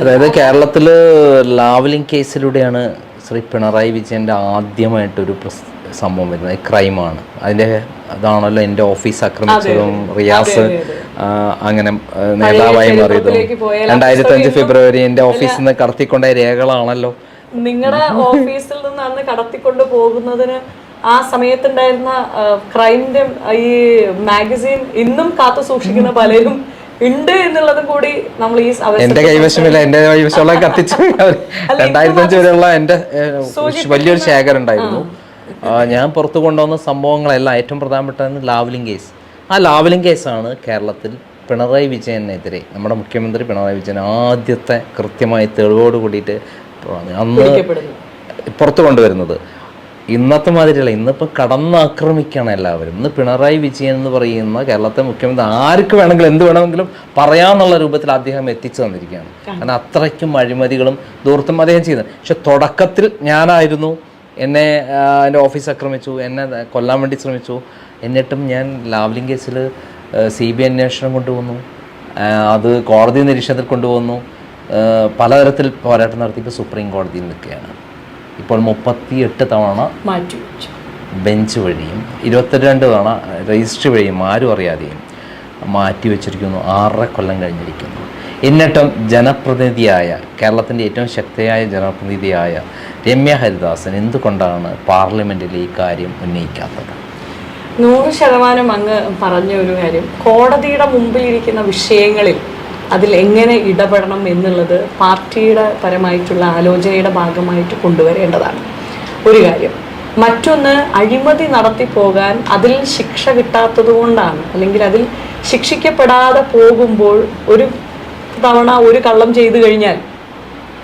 അതായത് കേരളത്തിൽ ലാവലിംഗ് കേസിലൂടെയാണ് ശ്രീ പിണറായി വിജയന്റെ ആദ്യമായിട്ടൊരു സംഭവം വരുന്നത്. ക്രൈമാണ്. അതിന്റെ അതാണല്ലോ എന്റെ ഓഫീസ് ആക്രമിച്ചതും റിയാസ് അങ്ങനെ നേതാവായി മാറിയതും. രണ്ടായിരത്തി അഞ്ച് ഫെബ്രുവരി എന്റെ ഓഫീസിൽ നിന്ന് കടത്തിക്കൊണ്ട രേഖകളാണല്ലോ. നിങ്ങളുടെ ഓഫീസിൽ നിന്ന് അന്ന് കടത്തിക്കൊണ്ട് പോകുന്നതിന് ആ സമയത്തുണ്ടായിരുന്ന ക്രൈമിന്റെ ഈ മാഗസിൻ ഇന്നും കാത്തു സൂക്ഷിക്കുന്ന പലരും ഉണ്ട് എന്നുള്ളതും കൂടി നമ്മൾ ഈ എന്റെ കൈവശമില്ല എന്റെ കൈവശമുള്ള കത്തിച്ച്. രണ്ടായിരത്തി അഞ്ച് വരെയുള്ള എന്റെ വലിയൊരു ശേഖരം ഉണ്ടായിരുന്നു. ഞാൻ പുറത്തു കൊണ്ടുവന്ന സംഭവങ്ങളെല്ലാം ഏറ്റവും പ്രധാനപ്പെട്ട ലാവലിംഗ് കേസ്. ആ ലാവലിംഗ് കേസാണ് കേരളത്തിൽ പിണറായി വിജയനെതിരെ നമ്മുടെ മുഖ്യമന്ത്രി പിണറായി വിജയൻ ആദ്യത്തെ കൃത്യമായി തെളിവോട് കൂടിയിട്ട് അന്ന് പുറത്തു കൊണ്ടുവരുന്നത്. ഇന്നത്തെ മാതിരിയല്ല. ഇന്നിപ്പോൾ കടന്നാക്രമിക്കുകയാണ് എല്ലാവരും. ഇന്ന് പിണറായി വിജയൻ എന്ന് പറയുന്ന കേരളത്തെ മുഖ്യമന്ത്രി ആർക്ക് വേണമെങ്കിലും എന്ത് വേണമെങ്കിലും പറയാമെന്നുള്ള രൂപത്തിൽ അദ്ദേഹം എത്തിച്ചു തന്നിരിക്കുകയാണ്. കാരണം അത്രയ്ക്കും അഴിമതികളും ദൂർത്തും അദ്ദേഹം ചെയ്യുന്നത് പക്ഷെ തുടക്കത്തിൽ ഞാനായിരുന്നു. എന്നെ എന്റെ ഓഫീസ് ആക്രമിച്ചു. എന്നെ കൊല്ലാൻ വേണ്ടി ശ്രമിച്ചു. എന്നിട്ടും ഞാൻ ലാവ്ലിംഗ് കേസിൽ സി ബി അന്വേഷണം കൊണ്ടുവന്നു. അത് കോടതി നിരീക്ഷണത്തിൽ കൊണ്ടുവന്നു. പലതരത്തിൽ പോരാട്ടം നടത്തിയപ്പോൾ സുപ്രീം കോടതിയിൽ നിൽക്കുകയാണ്. ഇപ്പോൾ മുപ്പത്തിയെട്ട് തവണ മാറ്റി വെച്ചു. ബെഞ്ച് വഴിയും ഇരുപത്തിരണ്ട് തവണ രജിസ്റ്റർ വഴിയും ആരും അറിയാതെയും മാറ്റി വെച്ചിരിക്കുന്നു. ആറര കൊല്ലം കഴിഞ്ഞിരിക്കുന്നു. എന്നിട്ടും ജനപ്രതിനിധിയായ കേരളത്തിന്റെ ഏറ്റവും ശക്തിയായ ജനപ്രതിനിധിയായ രമ്യ ഹരിദാസൻ എന്തുകൊണ്ടാണ് പാർലമെന്റിൽ ഈ കാര്യം ഉന്നയിക്കാത്തത്? നൂറ് ശതമാനം അങ്ങ് പറഞ്ഞ ഒരു കാര്യം കോടതിയുടെ മുമ്പിലിരിക്കുന്ന വിഷയങ്ങളിൽ അതിൽ എങ്ങനെ ഇടപെടണം എന്നുള്ളത് പാർട്ടിയുടെ പരമായിട്ടുള്ള ആലോചനയുടെ ഭാഗമായിട്ട് കൊണ്ടുവരേണ്ടതാണ്. ഒരു കാര്യം മറ്റൊന്ന് അഴിമതി നടത്തി പോകാൻ അതിൽ ശിക്ഷ കിട്ടാത്തത് കൊണ്ടാണ്. അല്ലെങ്കിൽ അതിൽ ശിക്ഷിക്കപ്പെടാതെ പോകുമ്പോൾ ഒരു തവണ ഒരു കള്ളം ചെയ്തു കഴിഞ്ഞാൽ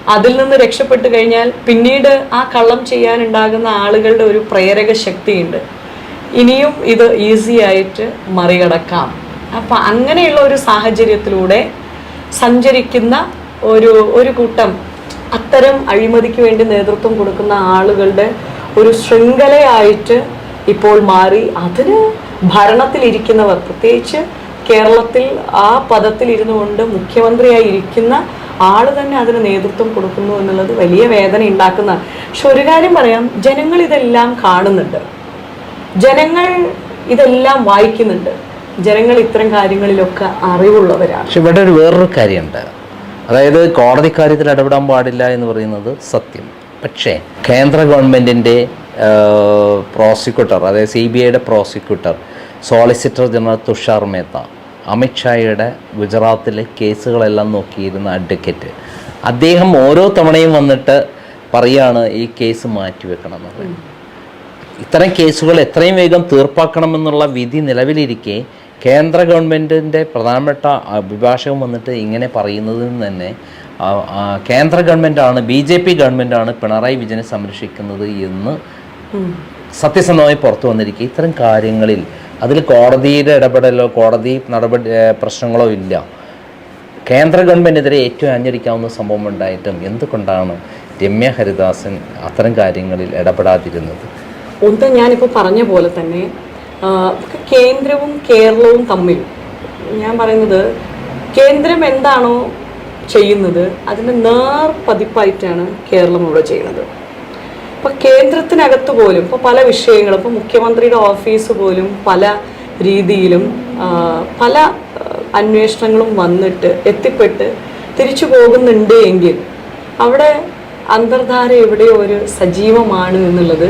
അതിൽ നിന്ന് രക്ഷപ്പെട്ടു കഴിഞ്ഞാൽ പിന്നീട് ആ കള്ളം ചെയ്യാനുണ്ടാകുന്ന ആളുകളുടെ ഒരു പ്രേരക ശക്തിയുണ്ട്. ഇനിയും ഇത് ഈസി ആയിട്ട് മറികടക്കാം. അപ്പം അങ്ങനെയുള്ള ഒരു സാഹചര്യത്തിലൂടെ സഞ്ചരിക്കുന്ന ഒരു ഒരു കൂട്ടം അത്തരം അഴിമതിക്ക് വേണ്ടി നേതൃത്വം കൊടുക്കുന്ന ആളുകളുടെ ഒരു ശൃംഖലയായിട്ട് ഇപ്പോൾ മാറി. അതിന് ഭരണത്തിലിരിക്കുന്നവർ പ്രത്യേകിച്ച് കേരളത്തിൽ ആ പദത്തിൽ ഇരുന്നു കൊണ്ട് മുഖ്യമന്ത്രിയായി ഇരിക്കുന്ന ആൾ തന്നെ അതിന് നേതൃത്വം കൊടുക്കുന്നു എന്നുള്ളത് വലിയ വേദന ഉണ്ടാക്കുന്ന. പക്ഷെ ഒരു കാര്യം പറയാം. ജനങ്ങൾ ഇതെല്ലാം കാണുന്നുണ്ട്. ജനങ്ങൾ ഇതെല്ലാം വായിക്കുന്നുണ്ട്. ജനങ്ങൾ ഇത്തരം കാര്യങ്ങളിലൊക്കെ അറിവുള്ളവരാണ്. പക്ഷെ ഇവിടെ ഒരു വേറൊരു കാര്യമുണ്ട്. അതായത് കോടതി കാര്യത്തിൽ ഇടപെടാൻ പാടില്ല എന്ന് പറയുന്നത് സത്യം. പക്ഷേ കേന്ദ്ര ഗവൺമെന്റിന്റെ പ്രോസിക്യൂട്ടർ അതായത് സി ബി ഐയുടെ prosecutor solicitor general Tushar Mehta അമിത്ഷായുടെ ഗുജറാത്തിലെ കേസുകളെല്ലാം നോക്കിയിരുന്ന അഡ്വക്കേറ്റ് അദ്ദേഹം ഓരോ തവണയും വന്നിട്ട് പറയാണ് ഈ കേസ് മാറ്റിവെക്കണം എന്നുള്ളത് ഇത്തരം കേസുകൾ എത്രയും വേഗം തീർപ്പാക്കണമെന്നുള്ള വിധി നിലവിലിരിക്കെ കേന്ദ്ര ഗവൺമെന്റിന്റെ പ്രധാനപ്പെട്ട അഭിഭാഷകൻ വന്നിട്ട് ഇങ്ങനെ പറയുന്നതിന് തന്നെ കേന്ദ്ര ഗവൺമെന്റാണ് ബി ജെ പി ഗവൺമെന്റാണ് പിണറായി വിജയനെ സംരക്ഷിക്കുന്നത് എന്ന് സത്യസന്ധമായി പുറത്തു വന്നിരിക്കുക. ഇത്തരം കാര്യങ്ങളിൽ അതിൽ കോടതിയുടെ ഇടപെടലോ കോടതി നടപടി പ്രശ്നങ്ങളോ ഇല്ല. കേന്ദ്ര ഗവൺമെന്റിനെതിരെ ഏറ്റവും അഞ്ഞടിക്കാവുന്ന സംഭവം ഉണ്ടായിട്ടും എന്തുകൊണ്ടാണ് രമ്യ ഹരിദാസൻ അത്തരം കാര്യങ്ങളിൽ ഇടപെടാതിരുന്നത്? ഒന്ന് ഞാനിപ്പോൾ പറഞ്ഞ പോലെ തന്നെ കേന്ദ്രവും കേരളവും തമ്മിൽ. ഞാൻ പറയുന്നത് കേന്ദ്രം എന്താണോ ചെയ്യുന്നത് അതിന്റെ നേർ പതിപ്പായിട്ടാണ് കേരളം ഇവിടെ ചെയ്യുന്നത്. ഇപ്പൊ കേന്ദ്രത്തിനകത്ത് പോലും ഇപ്പൊ പല വിഷയങ്ങളും ഇപ്പൊ മുഖ്യമന്ത്രിയുടെ ഓഫീസ് പോലും പല രീതിയിലും പല അന്വേഷണങ്ങളും വന്നിട്ട് എത്തിപ്പെട്ട് തിരിച്ചു പോകുന്നുണ്ട് എങ്കിൽ അവിടെ അന്തർധാര എവിടെയോ ഒരു സജീവമാണ് എന്നുള്ളത്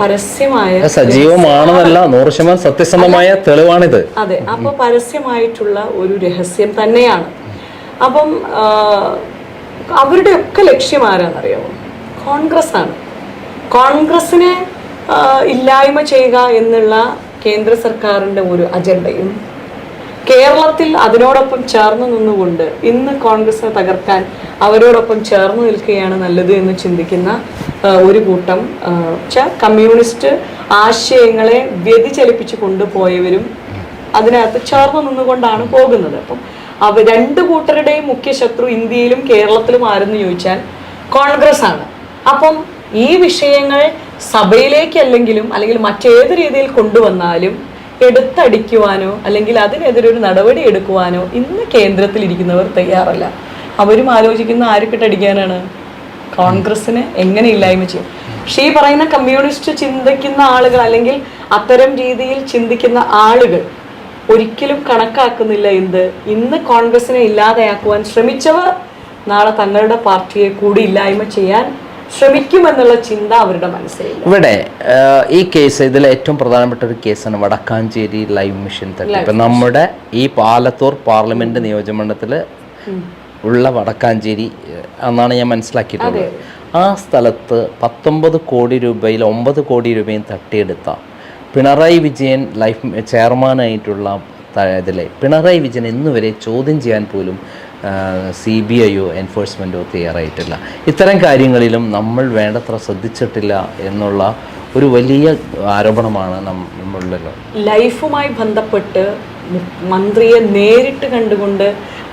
പരസ്യമായ സജീവമാണെന്നല്ല നൂറ് ശതമാനം സത്യസന്ധമായ തെളിവാണിത്. അതെ അപ്പൊ പരസ്യമായിട്ടുള്ള ഒരു രഹസ്യം തന്നെയാണ്. അപ്പം അവരുടെ ഒക്കെ ലക്ഷ്യം ആരാന്നറിയാമോ കോൺഗ്രസ് ആണ് കോൺഗ്രസിനെ ഇല്ലായ്മ ചെയ്യുക എന്നുള്ള കേന്ദ്ര സർക്കാരിന്റെ ഒരു അജണ്ടയും കേരളത്തിൽ അതിനോടൊപ്പം ചേർന്ന് നിന്നുകൊണ്ട് ഇന്ന് കോൺഗ്രസിനെ തകർക്കാൻ അവരോടൊപ്പം ചേർന്ന് നിൽക്കുകയാണ് നല്ലത് എന്ന് ചിന്തിക്കുന്ന ഒരു കൂട്ടം കമ്മ്യൂണിസ്റ്റ് ആശയങ്ങളെ വ്യതിചലിപ്പിച്ച് കൊണ്ടുപോയവരും അതിനകത്ത് ചേർന്ന് നിന്നുകൊണ്ടാണ് പോകുന്നത്. അപ്പം അവ രണ്ട് കൂട്ടരുടെയും മുഖ്യ ശത്രു ഇന്ത്യയിലും കേരളത്തിലും ആരെന്ന് ചോദിച്ചാൽ കോൺഗ്രസ് ആണ് അപ്പം ഈ വിഷയങ്ങൾ സഭയിലേക്കല്ലെങ്കിലും അല്ലെങ്കിൽ മറ്റേത് രീതിയിൽ കൊണ്ടുവന്നാലും എടുത്തടിക്കുവാനോ അല്ലെങ്കിൽ അതിനെതിരെ ഒരു നടപടി എടുക്കുവാനോ ഇന്ന് കേന്ദ്രത്തിലിരിക്കുന്നവർ തയ്യാറല്ല. അവരും ആലോചിക്കുന്ന ആർക്കിട്ടടിക്കാനാണ് കോൺഗ്രസിന് എങ്ങനെ ഇല്ലായ്മ ചെയ്യും? പക്ഷേ ഈ പറയുന്ന കമ്മ്യൂണിസ്റ്റ് ചിന്തിക്കുന്ന ആളുകൾ അല്ലെങ്കിൽ അത്തരം രീതിയിൽ ചിന്തിക്കുന്ന ആളുകൾ ഒരിക്കലും കണക്കാക്കുന്നില്ല എന്ത്? ഇന്ന് കോൺഗ്രസിനെ ഇല്ലാതെയാക്കുവാൻ ശ്രമിച്ചവർ നാളെ തങ്ങളുടെ പാർട്ടിയെ കൂടി ഇല്ലായ്മ ചെയ്യാൻ ശ്രമിക്കുമെന്നുള്ള ചിന്ത അവരുടെ മനസ്സിലില്ല. ഇവിടെ ഈ കേസ് ഇതിൽ ഏറ്റവും പ്രധാനപ്പെട്ട ഒരു കേസാണ് വടക്കാഞ്ചേരി ലൈവ് മിഷൻ തട്ടിപ്പ് നമ്മുടെ ഈ പാലത്തൂർ പാർലമെന്റ് നിയോജകമണ്ഡലത്തിൽ ഉള്ള വടക്കാഞ്ചേരി എന്നാണ് ഞാൻ മനസ്സിലാക്കിയിട്ടുള്ളത്. ആ സ്ഥലത്ത് പത്തൊമ്പത് കോടി രൂപയിൽ ഒമ്പത് കോടി രൂപയും തട്ടിയെടുത്ത പിണറായി വിജയൻ ലൈഫ് ചെയർമാനായിട്ടുള്ള ഇതിലെ പിണറായി വിജയൻ ഇന്നുവരെ ചോദ്യം ചെയ്യാൻ പോലും സി ബി ഐയോ എൻഫോഴ്സ്മെന്റോ തയ്യാറായിട്ടില്ല. ഇത്തരം കാര്യങ്ങളിലും നമ്മൾ വേണ്ടത്ര ശ്രദ്ധിച്ചിട്ടില്ല എന്നുള്ള ഒരു വലിയ ആരോപണമാണ് നമ്മളിലല്ലോ ലൈഫുമായി ബന്ധപ്പെട്ട് മന്ത്രിയെ നേരിട്ട് കണ്ടുകൊണ്ട്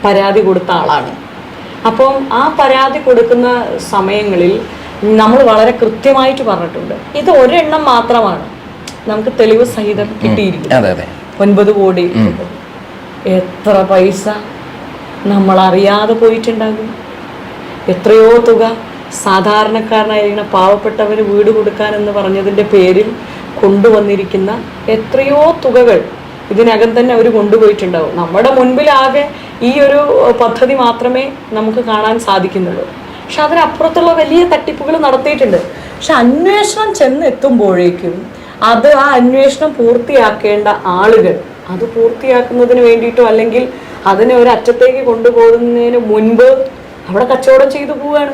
പരാതി കൊടുത്ത ആളാണ്. അപ്പം ആ പരാതി കൊടുക്കുന്ന സമയങ്ങളിൽ നമ്മൾ വളരെ കൃത്യമായിട്ട് പറഞ്ഞിട്ടുണ്ട്. ഇത് ഒരെണ്ണം മാത്രമാണ്. നമുക്ക് തെളിവ് സഹിതം അതെ ഒൻപത് കോടി. എത്ര പൈസ നമ്മൾ അറിയാതെ പോയിട്ടുണ്ടാകും. എത്രയോ തുക സാധാരണക്കാരനായിരിക്കുന്ന പാവപ്പെട്ടവന് വീട് കൊടുക്കാൻ എന്ന് പറഞ്ഞതിന്റെ പേരിൽ കൊണ്ടുവന്നിരിക്കുന്ന എത്രയോ തുകകൾ ഇതിനകം തന്നെ അവർ കൊണ്ടുപോയിട്ടുണ്ടാവും. നമ്മുടെ മുൻപിലാകെ ഈ ഒരു പദ്ധതി മാത്രമേ നമുക്ക് കാണാൻ സാധിക്കുന്നുള്ളൂ. പക്ഷെ അതിനപ്പുറത്തുള്ള വലിയ തട്ടിപ്പുകൾ നടത്തിയിട്ടുണ്ട്. പക്ഷെ അന്വേഷണം ചെന്നെത്തുമ്പോഴേക്കും അത് ആ അന്വേഷണം പൂർത്തിയാക്കേണ്ട ആളുകൾ അത് പൂർത്തിയാക്കുന്നതിന് വേണ്ടിയിട്ടോ അല്ലെങ്കിൽ അതിനെ ഒരു അറ്റത്തേക്ക് കൊണ്ടുപോകുന്നതിന് മുൻപ് അവിടെ കച്ചവടം ചെയ്തു പോവുകയാണ്.